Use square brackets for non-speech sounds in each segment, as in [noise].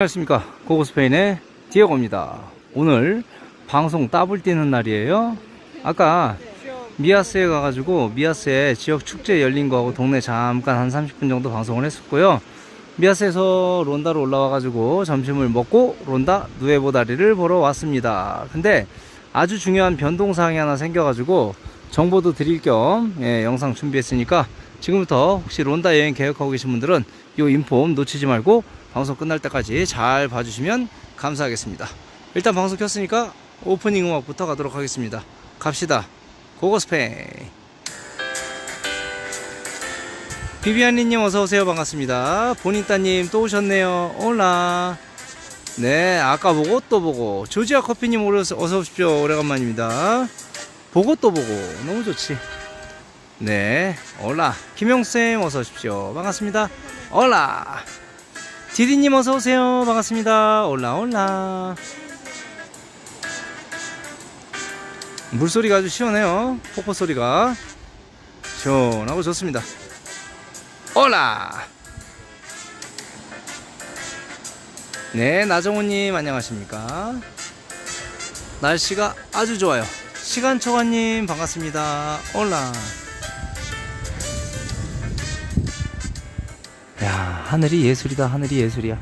안녕하십니까. 고고스페인의 디에고입니다. 오늘 방송 따블 뛰는 날이에요. 아까 미아스에 가가지고 미아스에 지역 축제 열린 거하고 동네 잠깐 한 30분 정도 방송을 했었고요. 미아스에서 론다로 올라와가지고 점심을 먹고 론다 누에보 다리를 보러 왔습니다. 근데 아주 중요한 변동사항이 하나 생겨가지고 정보도 드릴 겸 예, 영상 준비했으니까 지금부터 혹시 론다 여행 계획하고 계신 분들은 이 인폼 놓치지 말고 방송 끝날 때까지 잘 봐주시면 감사하겠습니다. 일단 방송 켰으니까 오프닝 음악부터 가도록 하겠습니다. 갑시다. 고고스페이. 비비안리님 어서오세요. 반갑습니다. 본인따님 또 오셨네요. 올라. 네, 아까 보고 또 보고. 조지아 커피님 어서 오십시오. 오래간만입니다. 보고 또 보고. 너무 좋지. 네, 올라. 김용쌤 어서 오십시오. 반갑습니다. 올라. 디디님 어서 오세요. 반갑습니다. 올라 올라. 물소리가 아주 시원해요. 폭포 소리가 시원하고 좋습니다. 올라. 네, 나정호님 안녕하십니까? 날씨가 아주 좋아요. 시간초가님 반갑습니다. 올라. 하늘이 예술이다 하늘이 예술이야.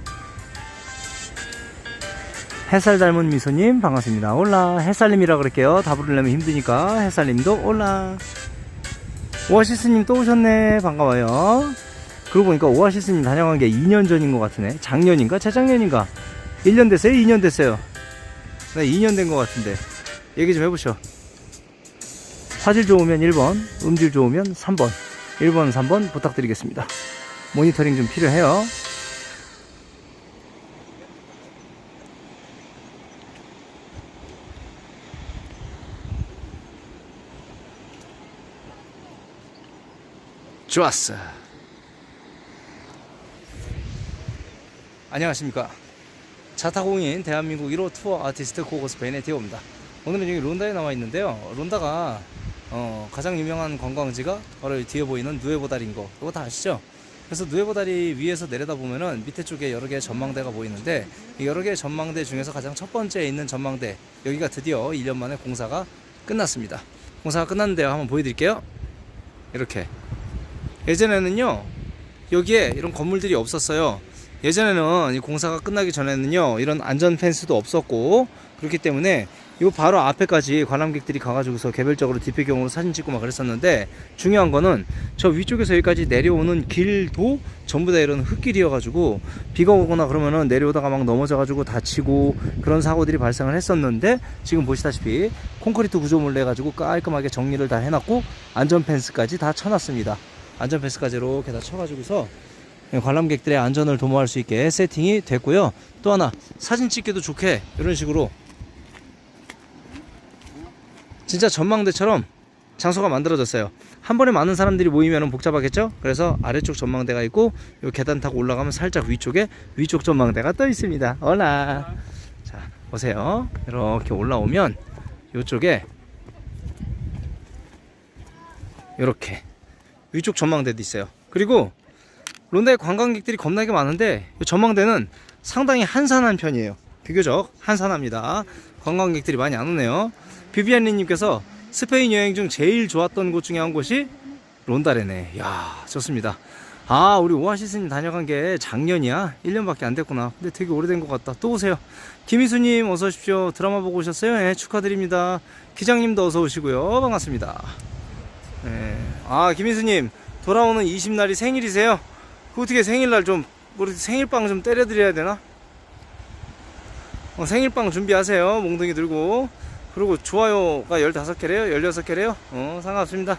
햇살 닮은 미소님 반갑습니다. 올라 햇살님이라 그럴게요. 다 부르려면 힘드니까 햇살님도 올라. 오아시스님 또 오셨네. 반가워요. 그러고 보니까 오아시스님 다녀간 게 2년 전인 것 같으네 작년인가? 재작년인가? 1년 됐어요? 2년 됐어요? 네 2년 된 것 같은데. 얘기 좀 해보셔 화질 좋으면 1번 음질 좋으면 3번. 1번 3번 부탁드리겠습니다 모니터링 좀 필요해요. 좋았어. 안녕하십니까. 자타공인 대한민국 1호 투어 아티스트 고고스페인의 디오입니다. 오늘은 여기 론다에 나와 있는데요. 론다가 어, 가장 유명한 관광지가 바로 이 뒤에 보이는 누에보다리인 거. 이거 다 아시죠? 그래서 누에보다리 위에서 내려다 보면은 밑에 쪽에 여러 개의 전망대가 보이는데 이 여러 개의 전망대 중에서 가장 첫 번째에 있는 전망대 여기가 드디어 1년 만에 공사가 끝났습니다. 공사가 끝났는데요. 한번 보여드릴게요. 이렇게 예전에는요 여기에 이런 건물들이 없었어요. 예전에는 이 공사가 끝나기 전에는요 이런 안전 펜스도 없었고 그렇기 때문에 요 바로 앞에까지 관람객들이 가가지고서 개별적으로 뒤배경으로 사진 찍고 막 그랬었는데 중요한 거는 저 위쪽에서 여기까지 내려오는 길도 전부 다 이런 흙길이어가지고 비가 오거나 그러면은 내려오다가 막 넘어져가지고 다치고 그런 사고들이 발생을 했었는데 지금 보시다시피 콘크리트 구조물로 해가지고 깔끔하게 정리를 다 해놨고 안전 펜스까지 다 쳐놨습니다. 안전 펜스까지 이렇게 다 쳐가지고서 관람객들의 안전을 도모할 수 있게 세팅이 됐고요. 또 하나 사진 찍기도 좋게 이런 식으로 진짜 전망대처럼 장소가 만들어졌어요. 한 번에 많은 사람들이 모이면 복잡하겠죠? 그래서 아래쪽 전망대가 있고 요 계단 타고 올라가면 살짝 위쪽에 위쪽 전망대가 떠 있습니다. 올라. 자, 보세요. 이렇게 올라오면 요쪽에 이렇게 위쪽 전망대도 있어요. 그리고 론다에 관광객들이 겁나게 많은데 이 전망대는 상당히 한산한 편이에요. 비교적 한산합니다. 관광객들이 많이 안 오네요. 비비안리님께서 스페인 여행 중 제일 좋았던 곳 중에 한 곳이 론다레네. 야 좋습니다. 아 우리 오아시스님 다녀간 게 작년이야. 1년밖에 안 됐구나. 근데 되게 오래된 것 같다. 또 오세요. 김희수님 어서 오십시오. 드라마 보고 오셨어요? 네, 축하드립니다. 기장님도 어서 오시고요. 반갑습니다. 네. 아 김희수님 돌아오는 20날이 생일이세요? 그 어떻게 생일날 좀 우리 생일빵 좀 때려드려야 되나? 어, 생일빵 준비하세요. 몽둥이 들고. 그리고 좋아요가 15개래요? 16개래요? 어, 상관없습니다.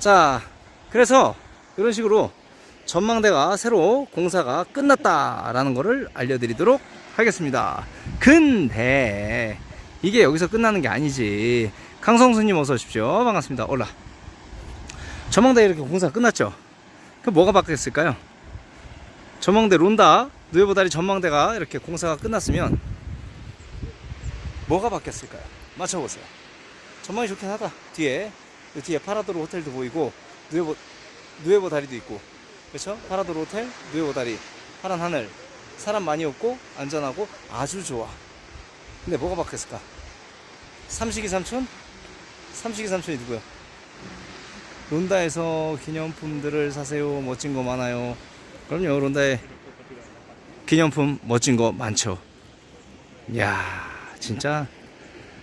자, 그래서 이런 식으로 전망대가 새로 공사가 끝났다라는 거를 알려드리도록 하겠습니다. 근데 이게 여기서 끝나는 게 아니지. 강성수님 어서 오십시오. 반갑습니다. 올라. 전망대 이렇게 공사가 끝났죠? 그 뭐가 바뀌었을까요? 전망대 론다 누에보다리 전망대가 이렇게 공사가 끝났으면 뭐가 바뀌었을까요? 맞춰보세요. 전망이 좋긴 하다. 뒤에 이 뒤에 파라도르 호텔도 보이고 누에보 누에보 다리도 있고 그렇죠? 파라도르 호텔, 누에보 다리, 파란 하늘 사람 많이 없고 안전하고 아주 좋아. 근데 뭐가 바뀌었을까? 삼식이 삼촌? 삼식이 삼촌이 누구야? 론다에서 기념품들을 사세요. 멋진 거 많아요. 그럼요, 론다에 기념품 멋진 거 많죠. 야, 진짜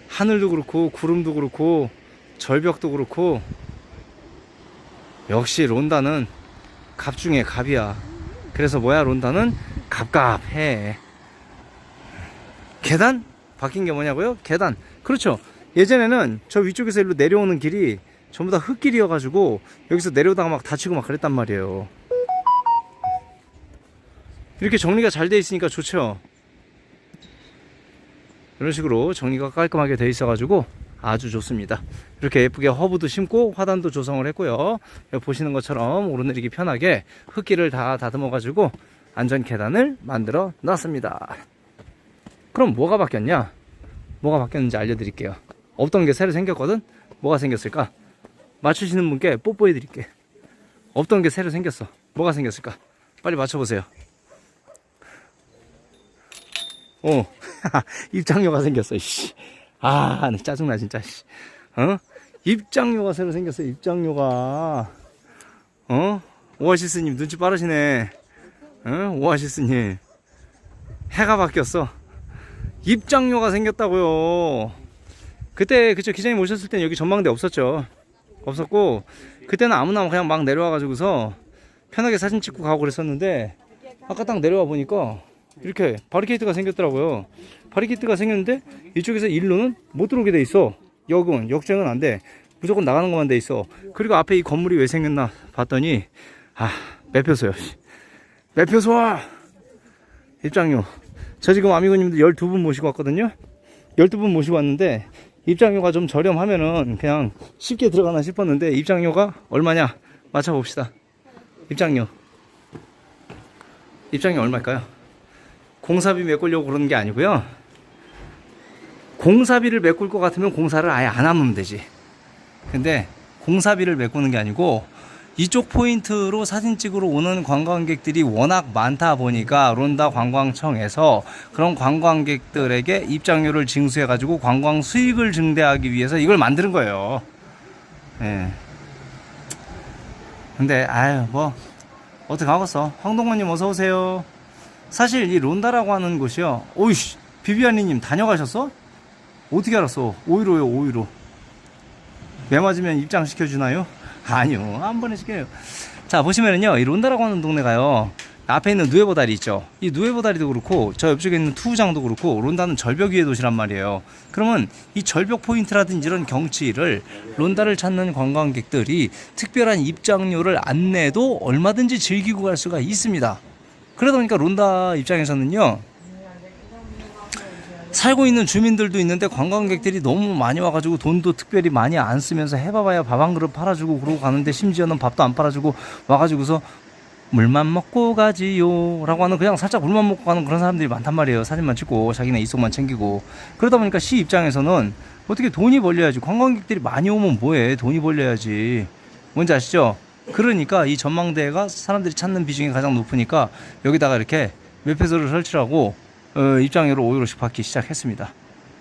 하늘도 그렇고 구름도 그렇고 절벽도 그렇고 역시 론다는 갑 중에 갑이야. 그래서 뭐야 론다는 갑갑해. 계단 바뀐 게 뭐냐고요? 계단. 그렇죠. 예전에는 저 위쪽에서 일로 내려오는 길이 전부 다 흙길이어가지고 여기서 내려오다가 막 다치고 막 그랬단 말이에요. 이렇게 정리가 잘 돼 있으니까 좋죠. 이런 식으로 정리가 깔끔하게 돼 있어 가지고 아주 좋습니다. 이렇게 예쁘게 허브도 심고 화단도 조성을 했고요. 보시는 것처럼 오르내리기 편하게 흙길을 다 다듬어 가지고 안전 계단을 만들어 놨습니다. 그럼 뭐가 바뀌었냐? 뭐가 바뀌었는지 알려드릴게요. 없던 게 새로 생겼거든? 뭐가 생겼을까? 맞추시는 분께 뽀뽀해 드릴게. 없던 게 새로 생겼어. 뭐가 생겼을까? 빨리 맞춰보세요. 어, [laughs] 입장료가 생겼어, 씨. 아, 나 짜증나, 진짜, 씨. 어? 입장료가 새로 생겼어, 입장료가. 어? 오아시스님, 눈치 빠르시네. 어? 오아시스님. 해가 바뀌었어. 입장료가 생겼다고요. 그때, 그쵸, 기자님 오셨을 땐 여기 전망대 없었죠. 없었고, 그때는 아무나 그냥 막 내려와가지고서 편하게 사진 찍고 가고 그랬었는데, 아까 딱 내려와 보니까, 이렇게 바리케이트가 생겼더라고요. 바리케이트가 생겼는데 이쪽에서 일로는 못 들어오게 돼 있어. 역은 역주행은 안 돼. 무조건 나가는 것만 돼 있어. 그리고 앞에 이 건물이 왜 생겼나 봤더니 아 매표소요. 씨. 매표소 입장료. 저 지금 아미고님들 12분 모시고 왔거든요. 12분 모시고 왔는데 입장료가 좀 저렴하면은 그냥 쉽게 들어가나 싶었는데 입장료가 얼마냐 맞춰봅시다. 입장료. 입장료 얼마일까요? 공사비 메꾸려고 그러는 게 아니고요. 공사비를 메꿀 것 같으면 공사를 아예 안 하면 되지. 근데 공사비를 메꾸는 게 아니고 이쪽 포인트로 사진 찍으러 오는 관광객들이 워낙 많다 보니까 론다 관광청에서 그런 관광객들에게 입장료를 징수해 가지고 관광 수익을 증대하기 위해서 이걸 만드는 거예요. 예. 근데 아유 뭐 어떻게 하겠어? 황동원님 어서 오세요. 사실 이 론다라고 하는 곳이요. 오이씨, 비비안리님 다녀가셨어? 어떻게 알았어? 오이로요, 오이로. 매 맞으면 입장 시켜주나요? [laughs] 아니요, 한 번에 시켜요. 자, 보시면은요, 이 론다라고 하는 동네가요. 앞에 있는 누에보 다리 있죠. 이 누에보 다리도 그렇고 저 옆쪽에 있는 투우장도 그렇고 론다는 절벽 위의 도시란 말이에요. 그러면 이 절벽 포인트라든지 이런 경치를 론다를 찾는 관광객들이 특별한 입장료를 안 내도 얼마든지 즐기고 갈 수가 있습니다. 그러다 보니까 론다 입장에서는요. 살고 있는 주민들도 있는데 관광객들이 너무 많이 와가지고 돈도 특별히 많이 안 쓰면서 해봐봐야 밥 한 그릇 팔아주고 그러고 가는데 심지어는 밥도 안 팔아주고 와가지고서 물만 먹고 가지요 라고 하는 그냥 살짝 물만 먹고 가는 그런 사람들이 많단 말이에요 사진만 찍고 자기네 이속만 챙기고 그러다 보니까 시 입장에서는 어떻게 돈이 벌려야지 관광객들이 많이 오면 뭐해 돈이 벌려야지 뭔지 아시죠? 그러니까 이 전망대가 사람들이 찾는 비중이 가장 높으니까 여기다가 이렇게 매표소를 설치하고 어, 입장료를 5유로씩 받기 시작했습니다.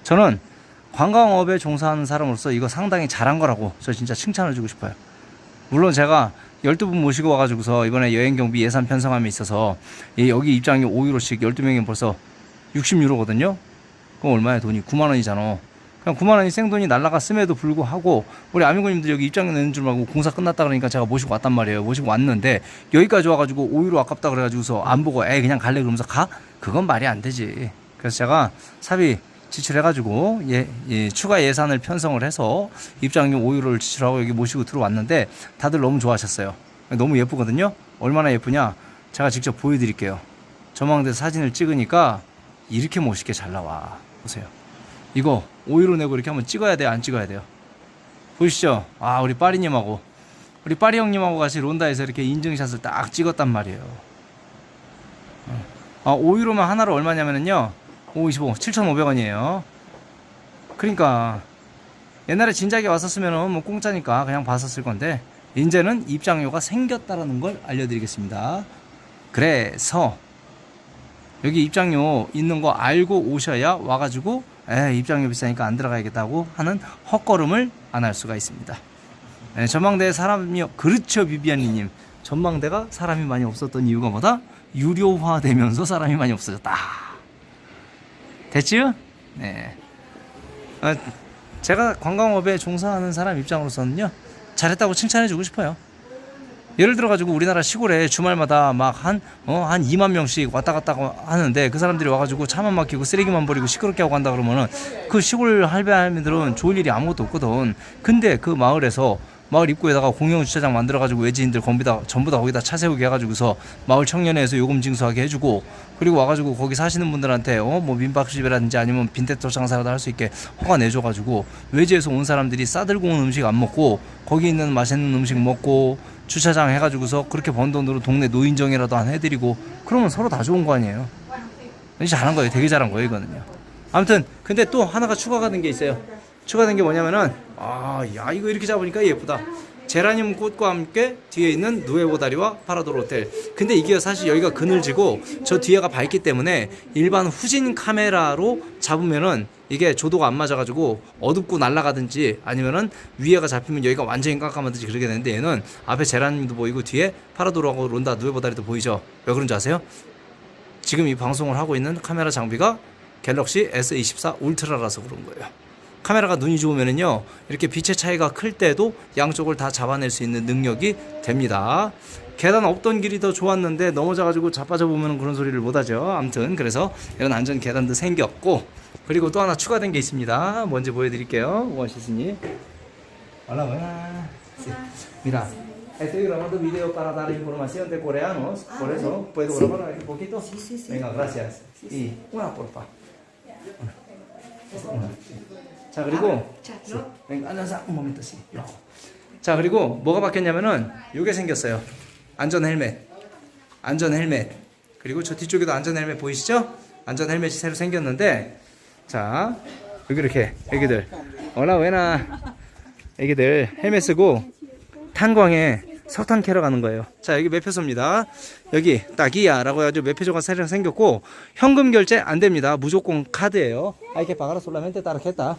저는 관광업에 종사하는 사람으로서 이거 상당히 잘한 거라고 저 진짜 칭찬을 주고 싶어요. 물론 제가 12분 모시고 와가지고서 이번에 여행 경비 예산 편성함에 있어서 이 여기 입장료 5유로씩 12명이면 벌써 60유로거든요. 그럼 얼마야 돈이 9만 원이잖아. 그냥 9만 원이 생돈이 날라갔음에도 불구하고 우리 아미고님들 여기 입장료 내는 줄 알고 공사 끝났다 그러니까 제가 모시고 왔단 말이에요. 모시고 왔는데 여기까지 와가지고 5유로 아깝다 그래가지고서 안 보고 에 그냥 갈래 그러면서 가? 그건 말이 안 되지. 그래서 제가 사비 지출해가지고 예, 예, 추가 예산을 편성을 해서 입장료 5유로를 지출하고 여기 모시고 들어왔는데 다들 너무 좋아하셨어요. 너무 예쁘거든요. 얼마나 예쁘냐? 제가 직접 보여드릴게요. 전망대 사진을 찍으니까 이렇게 멋있게 잘 나와. 보세요. 이거 5유로 내고 이렇게 한번 찍어야 돼요? 안 찍어야 돼요? 보시죠. 아, 우리 빠리님하고 우리 빠리 형님하고 같이 론다에서 이렇게 인증샷을 딱 찍었단 말이에요. 아, 5유로만 하나로 얼마냐면은요. 525, 7,500원이에요. 그러니까 옛날에 진작에 왔었으면은 뭐 공짜니까 그냥 봤었을 건데 이제는 입장료가 생겼다라는 걸 알려드리겠습니다. 그래서 여기 입장료 있는 거 알고 오셔야 와가지고 에 입장료 비싸니까 안 들어가야겠다고 하는 헛걸음을 안 할 수가 있습니다. 네, 전망대에 사람이 그렇죠 비비안리님 전망대가 사람이 많이 없었던 이유가 뭐다? 유료화되면서 사람이 많이 없어졌다. 됐지요? 네. 아, 제가 관광업에 종사하는 사람 입장으로서는요 잘했다고 칭찬해주고 싶어요. 예를 들어 가지고 우리나라 시골에 주말마다 막한어 한 2만 명씩 왔다 갔다 하는데 그 사람들이 와 가지고 차만 막히고 쓰레기만 버리고 시끄럽게 하고 간다 그러면은 그 시골 할배 할매들은 좋을 일이 아무것도 없거든. 근데 그 마을에서 마을 입구에다가 공영 주차장 만들어 가지고 외지인들 거기다 전부 다 거기다 차 세우게 해가지고서 마을 청년회에서 요금 징수하게 해주고 그리고 와가지고 거기 사시는 분들한테 어 뭐 민박집이라든지 아니면 빈대떡 장사라도 할 수 있게 허가 내줘가지고 외지에서 온 사람들이 싸들고 온 음식 안 먹고 거기 있는 맛있는 음식 먹고 주차장 해가지고서 그렇게 번 돈으로 동네 노인정이라도 한 해드리고 그러면 서로 다 좋은 거 아니에요. 잘한 거예요. 되게 잘한 거예요, 이거는요. 아무튼 근데 또 하나가 추가가 된 게 있어요. 추가된 게 뭐냐면은 아, 야 이거 이렇게 잡으니까 예쁘다. 제라늄 꽃과 함께 뒤에 있는 누에보 다리와 파라돌 호텔. 근데 이게 사실 여기가 그늘지고 저 뒤에가 밝기 때문에 일반 후진 카메라로 잡으면은 이게 조도가 안 맞아가지고 어둡고 날아가든지 아니면은 위에가 잡히면 여기가 완전히 깜깜하든지 그러게 되는데 얘는 앞에 제라늄도 보이고 뒤에 파라돌하고 론다 누에보 다리도 보이죠. 왜 그런지 아세요? 지금 이 방송을 하고 있는 카메라 장비가 갤럭시 S24 울트라라서 그런 거예요. 카메라가 눈이 좋으면은요 이렇게 빛의 차이가 클 때도 양쪽을 다 잡아낼 수 있는 능력이 됩니다. 계단 없던 길이 더 좋았는데 넘어져가지고 자빠져 보면 그런 소리를 못하죠. 아무튼 그래서 이런 안전 계단도 생겼고 그리고 또 하나 추가된 게 있습니다. 뭔지 보여드릴게요. 원시스님. Hola, buenas. Sí. Mira, estoy grabando video para dar información de coreanos, por eso puedo grabar un poquito. Sí, sí, sí. Venga, gracias. Y una porfa. Una. Una. 자 그리고 자, 그리고 뭐가 바뀌었냐면은 요게 생겼어요. 안전 헬멧, 안전 헬멧. 그리고 저 뒤쪽에도 안전 헬멧 보이시죠? 안전 헬멧이 새로 생겼는데 자 여기 이렇게 애기들 어라 왜나 애기들 헬멧 쓰고 탄광에 석탄 캐러 가는 거예요. 자 여기 매표소입니다. 여기 딱이야라고 해가지고 매표소가 새로 생겼고 현금 결제 안 됩니다. 무조건 카드예요. 아이게 바가라 솔라멘테 따라했다.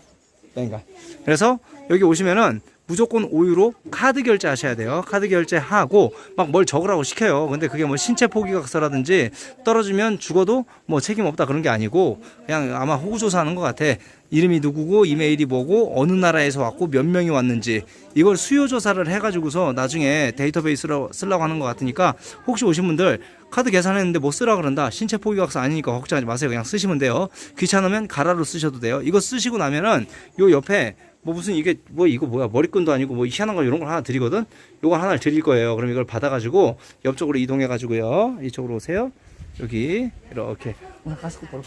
그러니까 그래서 여기 오시면은 무조건 5유로 카드 결제하셔야 돼요. 카드 결제하고 막 뭘 적으라고 시켜요. 근데 그게 뭐 신체 포기각서라든지 떨어지면 죽어도 뭐 책임 없다 그런 게 아니고 그냥 아마 호구 조사하는 것 같아. 이름이 누구고 이메일이 뭐고 어느 나라에서 왔고 몇 명이 왔는지 이걸 수요 조사를 해가지고서 나중에 데이터베이스로 쓰려고 하는 것 같으니까 혹시 오신 분들 카드 계산했는데 뭐 쓰라 그런다. 신체 포기각서 아니니까 걱정하지 마세요. 그냥 쓰시면 돼요. 귀찮으면 가라로 쓰셔도 돼요. 이거 쓰시고 나면은 요 옆에 뭐 무슨 이게 뭐 이거 뭐야. 머리끈도 아니고 뭐 희한한 거 이런 걸 하나 드리거든? 요걸 하나를 드릴 거예요. 그럼 이걸 받아가지고 옆쪽으로 이동해 가지고요. 이쪽으로 오세요. 여기 이렇게. 오늘 가스고 바로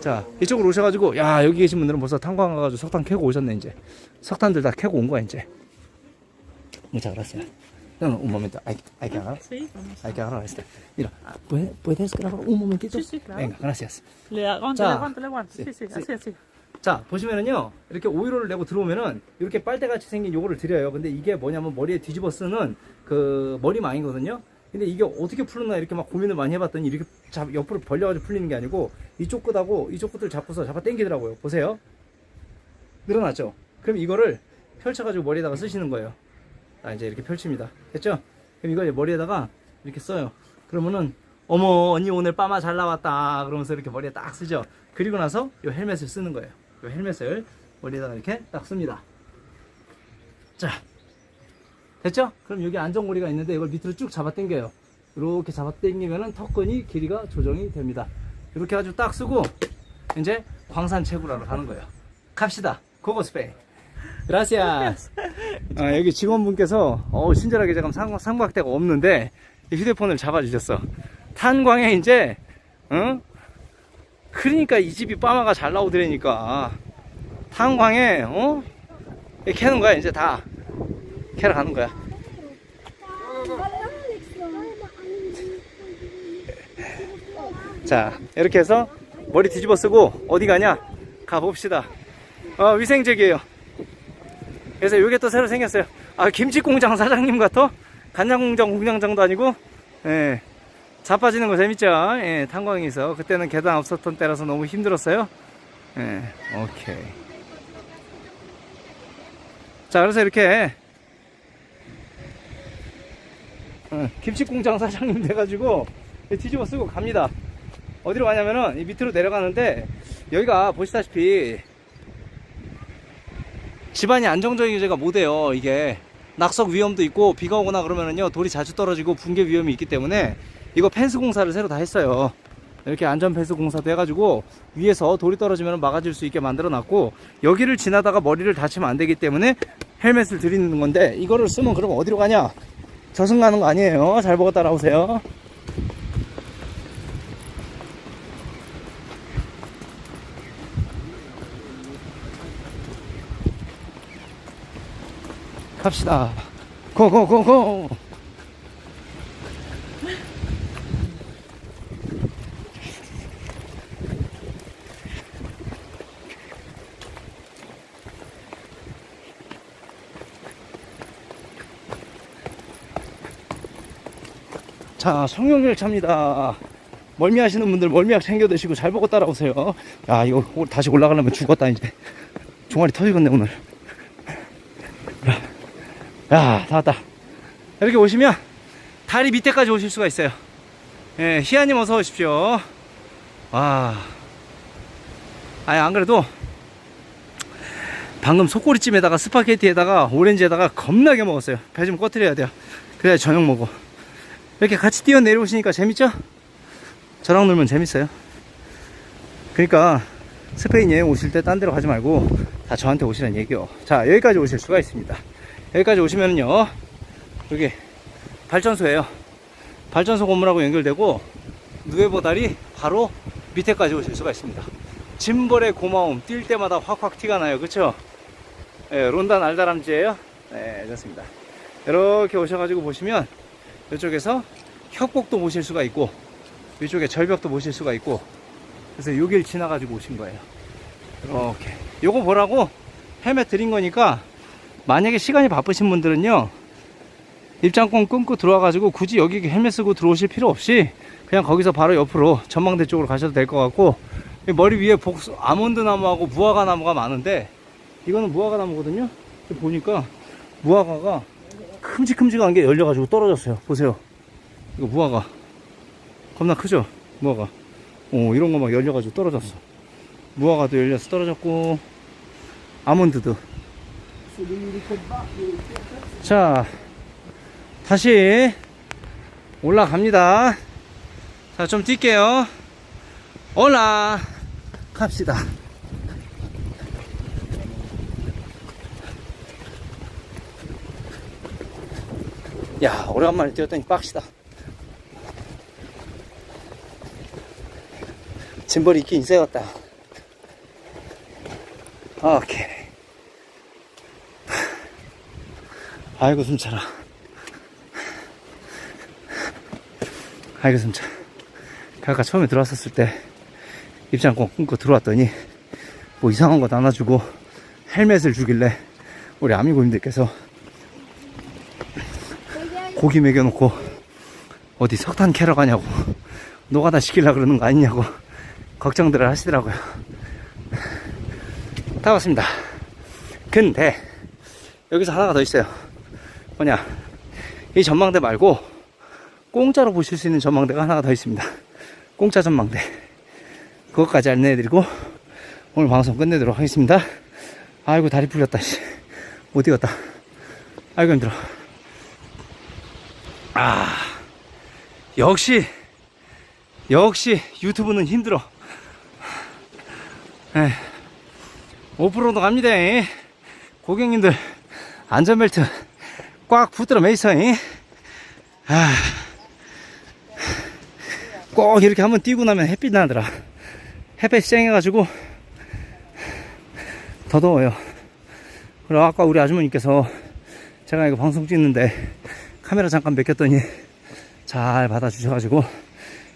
자 이쪽으로 오셔가지고 야 여기 계신 분들은 벌써 탄광 가가지고 석탄 캐고 오셨네 이제 석탄들 다 캐고 온 거야 이제 muchas gracias no, no, un momento hay, hay que agarrar hay que agarrar este mira ¿puedes, puedes grabar un momentito Sí, sí, claro. venga gracias Le aguante, 자, le aguante, le aguante. sí, Sí, sí, sí. así, así. 자 보시면은요 이렇게 5유로를 내고 들어오면은 이렇게 빨대같이 생긴 요거를 드려요 근데 이게 뭐냐면 머리에 뒤집어 쓰는 그 머리망이거든요 근데 이게 어떻게 풀었나 이렇게 막 고민을 많이 해봤더니 이렇게 잡, 옆으로 벌려가지고 풀리는 게 아니고 이쪽 끝하고 이쪽 끝을 잡고서 잡아 당기더라고요. 보세요. 늘어났죠? 그럼 이거를 펼쳐가지고 머리에다가 쓰시는 거예요. 자 이제 이렇게 펼칩니다. 됐죠? 그럼 이제 머리에다가 이렇게 써요. 그러면은 어머 언니 오늘 빠마 잘 나왔다. 그러면서 이렇게 머리에 딱 쓰죠. 그리고 나서 이 헬멧을 쓰는 거예요. 이 헬멧을 머리에다가 이렇게 딱 씁니다. 자 됐죠? 그럼 여기 안전고리가 있는데 이걸 밑으로 쭉 잡아 당겨요. 이렇게 잡아 당기면은 턱근이 길이가 조정이 됩니다. 이렇게 해가지고 딱 쓰고 이제 광산 채굴하러 가는 거예요. 갑시다. 고고 스페인. 그라시아스 아, 여기 직원분께서 어, 친절하게 지금 삼, 삼각대가 없는데 이 휴대폰을 잡아주셨어. 탄광에 이제 응? 그러니까 이 집이 빠마가 잘 나오더라니까. 탄광에 어? 이렇게 하는 거야 이제 다 캐러 가는 거야 자 이렇게 해서 머리 뒤집어 쓰고 어디 가냐 가봅시다 어, 위생적이에요 그래서 이게 또 새로 생겼어요 아 김치 공장 사장님 같아 간장 공장 공장장도 아니고 예. 자빠지는 거 재밌죠? 예, 탄광에서 그때는 계단 없었던 때라서 너무 힘들었어요. 예, 오케이. 자, 그래서 이렇게 어, 김치 공장 사장님 돼가지고 뒤집어 쓰고 갑니다. 어디로 가냐면은 이 밑으로 내려가는데 여기가 보시다시피 집안이 안정적이지가 못해요. 이게 낙석 위험도 있고 비가 오거나 그러면은요 돌이 자주 떨어지고 붕괴 위험이 있기 때문에 이거 펜스 공사를 새로 다 했어요. 이렇게 안전 펜스 공사도 해가지고 위에서 돌이 떨어지면 막아줄 수 있게 만들어 놨고 여기를 지나다가 머리를 다치면 안 되기 때문에 헬멧을 드리는 건데 이거를 쓰면 그럼 어디로 가냐? 저승 가는 거 아니에요. 잘 보고 따라오세요. 갑시다. 고고고고. 자, 성룡열차입니다. 멀미 하시는 분들 멀미약 챙겨 드시고 잘 보고 따라오세요. 야, 이거 오- 다시 올라가려면 죽었다 이제. 종아리 터지겠네 오늘. 야, 다 왔다. 이렇게 오시면 다리 밑에까지 오실 수가 있어요. 예, 희아님 어서 오십시오. 와. 아니, 안 그래도 방금 속꼬리찜에다가 스파게티에다가 오렌지에다가 겁나게 먹었어요. 배 좀 꺼트려야 돼요. 그래야 저녁 먹어. 이렇게 같이 뛰어 내려오시니까 재밌죠? 저랑 놀면 재밌어요. 그러니까 스페인 여행 오실 때 딴 데로 가지 말고 다 저한테 오시라는 얘기요. 자, 여기까지 오실 수가 있습니다. 여기까지 오시면은요, 여기 발전소예요. 발전소 건물하고 연결되고 누에보달이 바로 밑에까지 오실 수가 있습니다. 짐벌의 고마움 뛸 때마다 확확 티가 나요, 그렇죠? 예, 론단 알다람쥐예요. 네, 좋습니다. 이렇게 오셔가지고 보시면 이쪽에서 협곡도 보실 수가 있고 이쪽에 절벽도 보실 수가 있고 그래서 여길 지나가지고 오신 거예요. 이렇게 요거 보라고? 헬멧 드린 거니까 만약에 시간이 바쁘신 분들은요 입장권 끊고 들어와 가지고 굳이 여기 헬멧 쓰고 들어오실 필요 없이 그냥 거기서 바로 옆으로 전망대 쪽으로 가셔도 될 것 같고 이 머리 위에 복수 아몬드 나무하고 무화과 나무가 많은데 이거는 무화과 나무거든요. 보니까 무화과가 큼직큼직한 게 열려가지고 떨어졌어요. 보세요. 이거 무화과. 겁나 크죠? 무화과. 오 이런 거 막 열려가지고 떨어졌어. 무화과도 열려서 떨어졌고 아몬드도. 자 다시 올라갑니다. 자 좀 뛸게요. 올라 갑시다 야 오래간만에 뛰었더니 빡시다. 짐벌이 있긴 있어야 겠다. 오케이. 아이고 숨차라. 아이고 숨차. 아까 처음에 들어왔었을 때 입장권 끊고 들어왔더니 뭐 이상한 거 나눠주고 헬멧을 주길래 우리 아미고님들께서 고기 먹여놓고 어디 석탄 캐러 가냐고. 노가다 시키려 그러는 거 아니냐고 걱정들을 하시더라고요. 다 왔습니다. 근데 여기서 하나가 더 있어요. 뭐냐. 이 전망대 말고 공짜로 보실 수 있는 전망대가 하나가 더 있습니다. 공짜 전망대. 그것까지 안내해드리고 오늘 방송 끝내도록 하겠습니다. 아이고 다리 풀렸다 씨. 못 뛰었다. 아이고 힘들어 아 역시 역시 유튜브는 힘들어 에, 오프로드 갑니다 이. 고객님들 안전벨트 꽉 붙들어 이. 아, 꼭 이렇게 한번 뛰고 나면 햇빛 나더라 햇빛 쌩해가지고 더 더워요 그리고 아까 우리 아주머니께서 제가 이거 방송 찍는데 카메라 잠깐 맡겼더니 잘 받아주셔가지고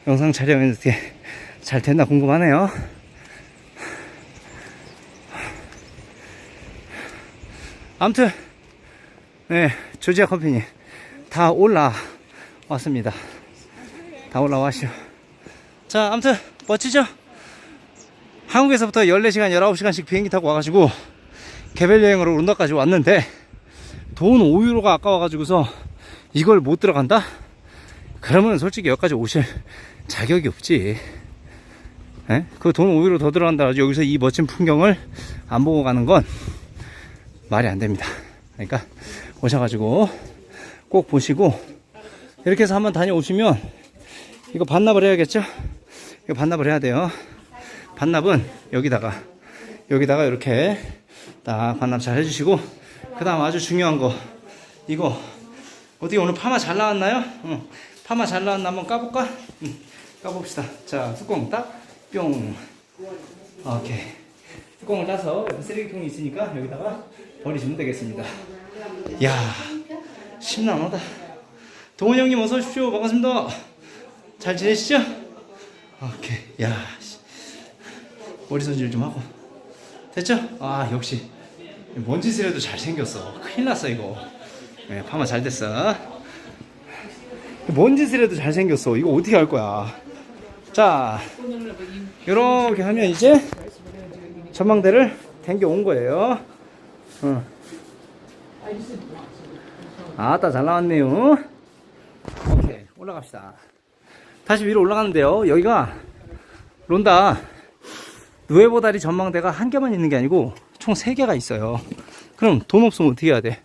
영상 촬영이 어떻게 잘 됐나 궁금하네요. 아무튼 네 조지아 컴퍼니 다 올라왔습니다. 다 올라와시오. 자, 아무튼 멋지죠? 한국에서부터 14시간, 19시간씩 비행기 타고 와가지고 개별 여행으로 룬다까지 왔는데 돈 5유로가 아까워가지고서 이걸 못 들어간다? 그러면 솔직히 여기까지 오실 자격이 없지. 예? 그돈 5유로 더 들어간다. 여기서 이 멋진 풍경을 안 보고 가는 건 말이 안 됩니다. 그러니까 오셔가지고 꼭 보시고 이렇게 해서 한번 다녀오시면 이거 반납을 해야겠죠? 이거 반납을 해야 돼요. 반납은 여기다가 여기다가 이렇게 딱 반납 잘 해주시고 그 다음 아주 중요한 거 이거 어떻게 오늘 파마 잘 나왔나요? 응. 파마 잘 나왔나 한번 까볼까? 응. 까봅시다. 자 뚜껑 딱 뿅 오케이 뚜껑을 따서 쓰레기통이 있으니까 여기다가 버리시면 되겠습니다. 야 심란하다. 동원 형님 어서 오십시오. 반갑습니다. 잘 지내시죠? 오케이. 야, 씨. 머리 손질 좀 하고. 됐죠? 아, 역시. 뭔 짓을 해도 잘생겼어. 큰일 났어, 이거. 네, 파마 잘 됐어. 뭔 짓을 해도 잘생겼어. 이거 어떻게 할 거야? 자, 이렇게 하면 이제 전망대를 당겨 온 거예요. 어. 아따, 잘 나왔네요. 오케이 올라갑시다 다시 위로 올라가는데요 여기가 론다 누에보다리 전망대가 한 개만 있는 게 아니고 총세 개가 있어요 그럼 돈 없으면 어떻게 해야 돼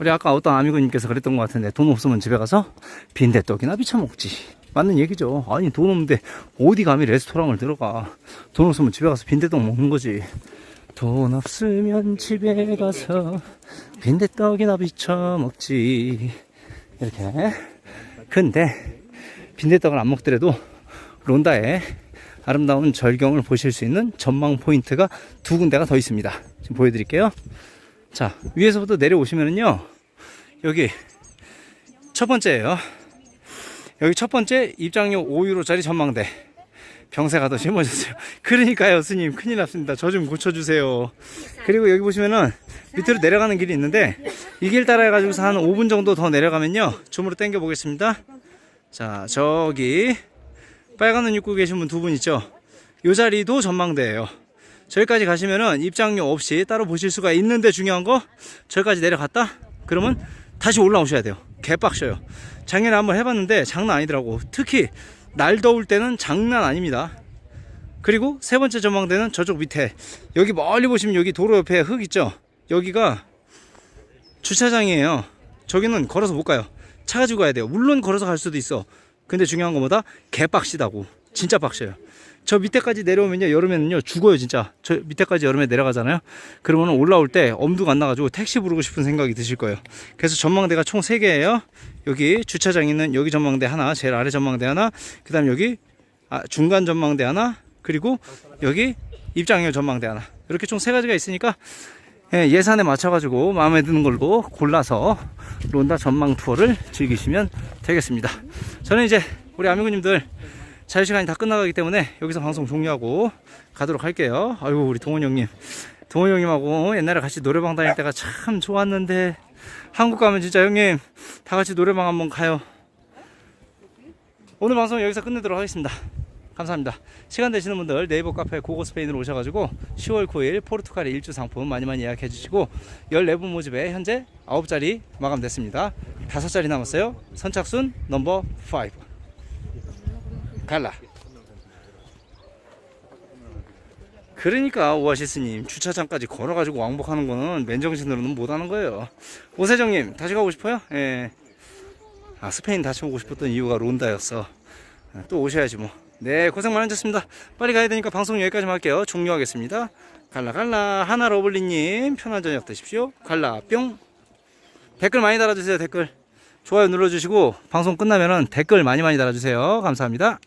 우리 아까 어떤 아미고님께서 그랬던 것 같은데 돈 없으면 집에 가서 빈대떡이나 비쳐먹지 맞는 얘기죠 아니 돈 없는데 어디 감히 레스토랑을 들어가 돈 없으면 집에 가서 빈대떡 먹는 거지 돈 없으면 집에 가서 빈대떡이나 비쳐먹지 이렇게. 근데 빈대떡을 안 먹더라도 론다의 아름다운 절경을 보실 수 있는 전망 포인트가 두 군데가 더 있습니다. 지금 보여드릴게요. 자, 위에서부터 내려오시면은요, 여기 첫 번째예요. 여기 첫 번째 입장료 5유로짜리 전망대. 병세가 더 심어졌어요. 그러니까요, 스님. 큰일 났습니다. 저 좀 고쳐주세요. 그리고 여기 보시면은 밑으로 내려가는 길이 있는데 이 길 따라 해가지고서 한 5분 정도 더 내려가면요. 줌으로 당겨 보겠습니다. 자, 저기 빨간 옷 입고 계신 분 두 분 있죠? 요 자리도 전망대예요. 저기까지 가시면은 입장료 없이 따로 보실 수가 있는데 중요한 거 저기까지 내려갔다? 그러면 다시 올라오셔야 돼요. 개빡셔요. 작년에 한번 해봤는데 장난 아니더라고. 특히 날 더울 때는 장난 아닙니다. 그리고 세 번째 전망대는 저쪽 밑에 여기 멀리 보시면 여기 도로 옆에 흙 있죠? 여기가 주차장이에요. 저기는 걸어서 못 가요. 차 가지고 가야 돼요. 물론 걸어서 갈 수도 있어. 근데 중요한 것보다 개빡시다고. 진짜 빡셔요. 저 밑에까지 내려오면요. 여름에는요. 죽어요, 진짜. 저 밑에까지 여름에 내려가잖아요. 그러면 올라올 때 엄두가 안 나가지고 택시 부르고 싶은 생각이 드실 거예요. 그래서 전망대가 총 3개예요. 여기 주차장 있는 여기 전망대 하나, 제일 아래 전망대 하나, 그 다음 여기 아, 중간 전망대 하나, 그리고 여기 입장료 전망대 하나. 이렇게 총 세 가지가 있으니까 예, 예산에 맞춰가지고 마음에 드는 걸로 골라서 론다 전망 투어를 즐기시면 되겠습니다. 저는 이제 우리 아미구님들 자유시간이 다 끝나가기 때문에 여기서 방송 종료하고 가도록 할게요. 아이고, 우리 동원 형님. 동원 형님하고 옛날에 같이 노래방 다닐 때가 참 좋았는데 한국 가면 진짜 형님 다 같이 노래방 한번 가요. 오늘 방송 여기서 끝내도록 하겠습니다. 감사합니다. 시간 되시는 분들 네이버 카페 고고 스페인으로 오셔가지고 10월 9일 포르투갈의 일주 상품 많이 많이 예약해 주시고 14분 모집에 현재 9자리 마감됐습니다. 5자리 남았어요. 선착순 넘버 5. 갈라. 그러니까 오아시스님 주차장까지 걸어가지고 왕복하는 거는 맨정신으로는 못하는 거예요. 오세정님 다시 가고 싶어요? 예. 아 스페인 다시 오고 싶었던 이유가 론다였어. 아, 또 오셔야지 뭐. 네 고생 많으셨습니다. 빨리 가야 되니까 방송 여기까지만 할게요. 종료하겠습니다. 갈라 갈라 하나 러블리님 편한 저녁 되십시오. 갈라 뿅. 댓글 많이 달아주세요 댓글. 좋아요 눌러주시고 방송 끝나면은 댓글 많이 많이 달아주세요. 감사합니다.